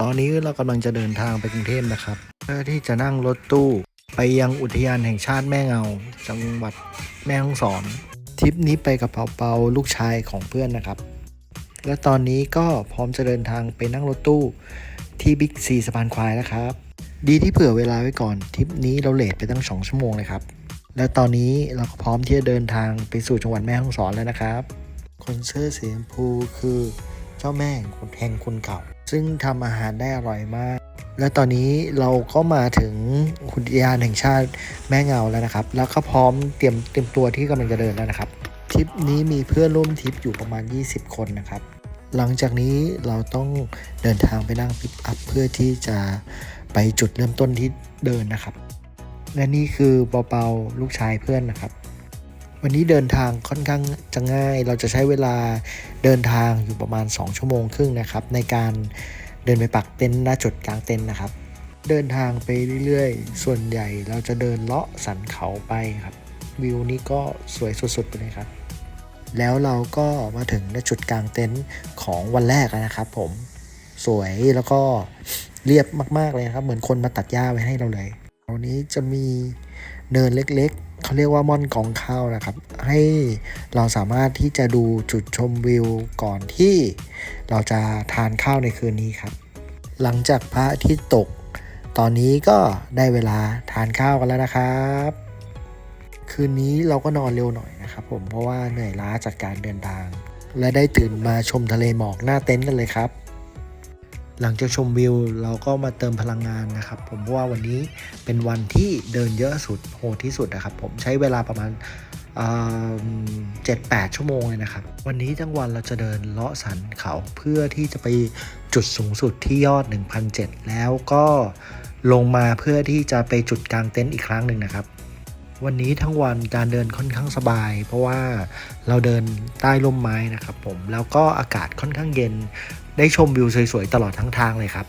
ตอนนี้เรากำลังจะเดินทางไปกรุงเทพนะครับ เพื่อที่จะนั่งรถตู้ไปยังอุทยานแห่งชาติแม่เงา จังหวัดแม่ฮ่องสอนทริปนี้ไปกับเปาเปาลูกชายของเพื่อนนะครับ และตอนนี้ก็พร้อมจะเดินทางไปนั่งรถตู้ที่บิ๊กซีสะพานควายแล้วครับ ดีที่เผื่อเวลาไว้ก่อนทริปนี้เราเลทไปตั้ง 2 ชั่วโมงเลยครับ และตอนนี้เราก็พร้อมที่จะเดินทางไปสู่จังหวัดแม่ฮ่องสอนแล้วนะครับ คนเสื้อสีชมพูคือ เจ้าแม่คนแห่งคุนเก่า ซึ่งทำอาหารได้อร่อยมาก และตอนนี้เราก็มาถึงอุทยานแห่งชาติแม่เงาแล้วนะครับ แล้วก็พร้อมเตรียมเตรียมตัวที่กำลังจะเดินแล้วนะครับทริปนี้มีเพื่อนร่วมทริปอยู่ประมาณ 20 คนนะครับ หลังจากนี้เราต้องเดินทางไปนั่งปิกอัพเพื่อที่จะไปจุดเริ่มต้นที่เดินนะครับ และนี่คือเปาๆลูกชายเพื่อนนะครับ วันนี้เดินทางค่อนข้างจะง่าย เราจะใช้เวลาเดินทางอยู่ประมาณ 2 ชั่วโมงครึ่งนะครับ ในการเดินไปปักเต็นท์หน้าจุดกลางเต็นท์นะครับ เดินทางไปเรื่อยๆ ส่วนใหญ่เราจะเดินเลาะสันเขาไปครับ วิวนี้ก็สวยสุดๆไปเลยครับ แล้วเราก็มาถึงณจุดกลางเต็นท์ของวันแรกแล้วนะครับ ผมสวยแล้วก็เรียบมากๆเลยครับ เหมือนคนมาตัดหญ้าไว้ให้เราเลยตรงนี้จะมีเนินเล็ก เขาเรียกว่าม่อนกองข้าวนะครับ ให้เราสามารถที่จะดูจุดชมวิวก่อนที่เราจะทานข้าวในคืนนี้ครับ หลังจากพระอาทิตย์ตก ตอนนี้ก็ได้เวลาทานข้าวกันแล้วนะครับ คืนนี้เราก็นอนเร็วหน่อยนะครับผมเพราะว่าเหนื่อยล้าจากการเดินทาง และได้ตื่นมาชมทะเลหมอกหน้าเต็นท์กันเลยครับ หลังจากชมวิวเราก็มาเติมพลังงานนะครับ ผมว่าวันนี้เป็นวันที่เดินเยอะสุดโหดที่สุดนะครับ ผมใช้เวลาประมาณเจ็ดแปดชั่วโมงเลยนะครับ วันนี้ทั้งวันเราจะเดินเลาะสันเขาเพื่อที่จะไปจุดสูงสุดที่ยอด 1,007 แล้วก็ลงมาเพื่อที่จะไปจุดกลางเต็นท์อีกครั้งหนึ่งนะครับ วันนี้ทั้งวันการเดินค่อนข้างสบาย เพราะว่าเราเดินใต้ร่มไม้นะครับผมแล้วก็อากาศค่อนข้างเย็น ได้ชมวิวสวยๆตลอดทั้งทางเลยครับ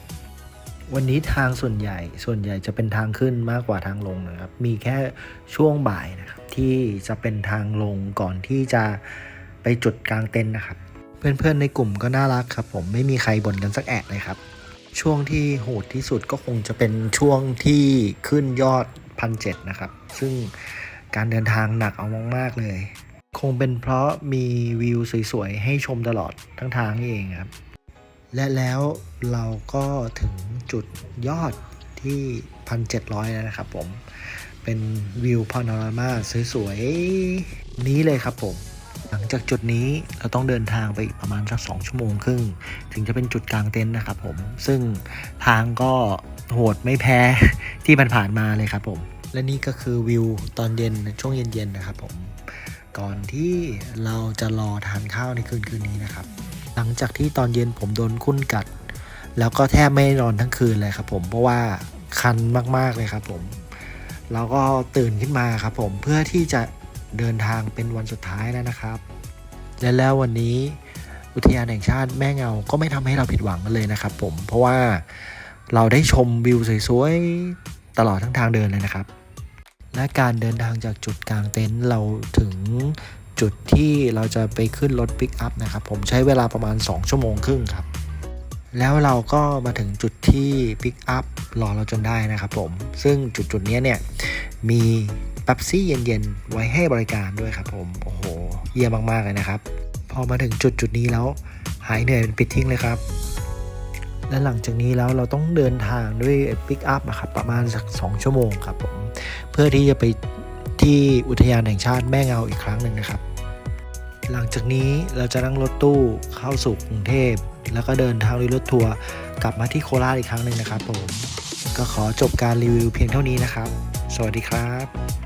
วันนี้ทางส่วนใหญ่ส่วนใหญ่จะเป็นทางขึ้นมากกว่าทางลงนะครับ มีแค่ช่วงบ่ายนะครับ ที่จะเป็นทางลงก่อนที่จะไปจุดกลางเต็นท์นะครับ เพื่อนๆในกลุ่มก็น่ารักครับ ผมไม่มีใครบ่นกันสักแอะเลยครับช่วงที่โหดที่สุดก็คงจะเป็นช่วงที่ขึ้นยอด พันเนะครับ ซึ่งการเดินทางหนักเอามากๆเลย คงเป็นเพราะมีวิวสวยๆ ให้ชมตลอดทั้งทางนี่เองครับ และแล้วเราก็ถึงจุดยอดที่ 1,700 แล้วนะครับผม เป็นวิวพาโนรามาสวยๆ นี้เลยครับผมหลังจากจุดนี้เราต้องเดินทางไปอีกประมาณสักสองชั่วโมงครึ่ง ถึงจะเป็นจุดกลางเต็นท์นะครับผม ซึ่งทางก็โหดไม่แพ้ที่ผ่านๆมาเลยครับผม และนี่ก็คือวิวตอนเย็นช่วงเย็นๆนะครับผมก่อนที่เราจะรอทานข้าวในคืนคืนนี้นะครับ หลังจากที่ตอนเย็นผมโดนคุ้นกัด แล้วก็แทบไม่นอนทั้งคืนเลยครับผมเพราะว่าคันมากๆเลยครับผมเราก็ตื่นขึ้นมาครับผมเพื่อที่จะเดินทางเป็นวันสุดท้ายแล้วนะครับ และแล้ววันนี้อุทยานแห่งชาติแม่เงาก็ไม่ทำให้เราผิดหวังเลยนะครับผมเพราะว่าเราได้ชมวิวสวยๆตลอดทั้งทางเดินเลยนะครับ และการเดินทางจากจุดกลางเต็นท์เราถึงจุดที่เราจะไปขึ้นรถปิกอัพนะครับ ผมใช้เวลาประมาณ 2 ชั่วโมงครึ่งครับ แล้วเราก็มาถึงจุดที่ปิกอัพรอเราจนได้นะครับผม ซึ่งจุดจุดนี้เนี่ย มีเป๊ปซี่เย็นๆ ไว้ให้บริการด้วยครับผม โอ้โห เยี่ยมมาก ๆ เลยนะครับ พอมาถึงจุดจุดนี้แล้ว หายเหนื่อยเป็นปิดทิ้งเลยครับ และหลังจากนี้แล้วเราต้องเดินทางด้วยปิกอัพนะครับประมาณสัก 2 ชั่วโมงครับผมเพื่อที่จะไปที่อุทยานแห่งชาติแม่เงาอีกครั้งหนึ่งนะครับ หลังจากนี้เราจะนั่งรถตู้เข้าสู่กรุงเทพ แล้วก็เดินทางด้วยรถทัวร์กลับมาที่โคราชอีกครั้งหนึ่งนะครับผมก็ขอจบการรีวิวเพียงเท่านี้นะครับ สวัสดีครับ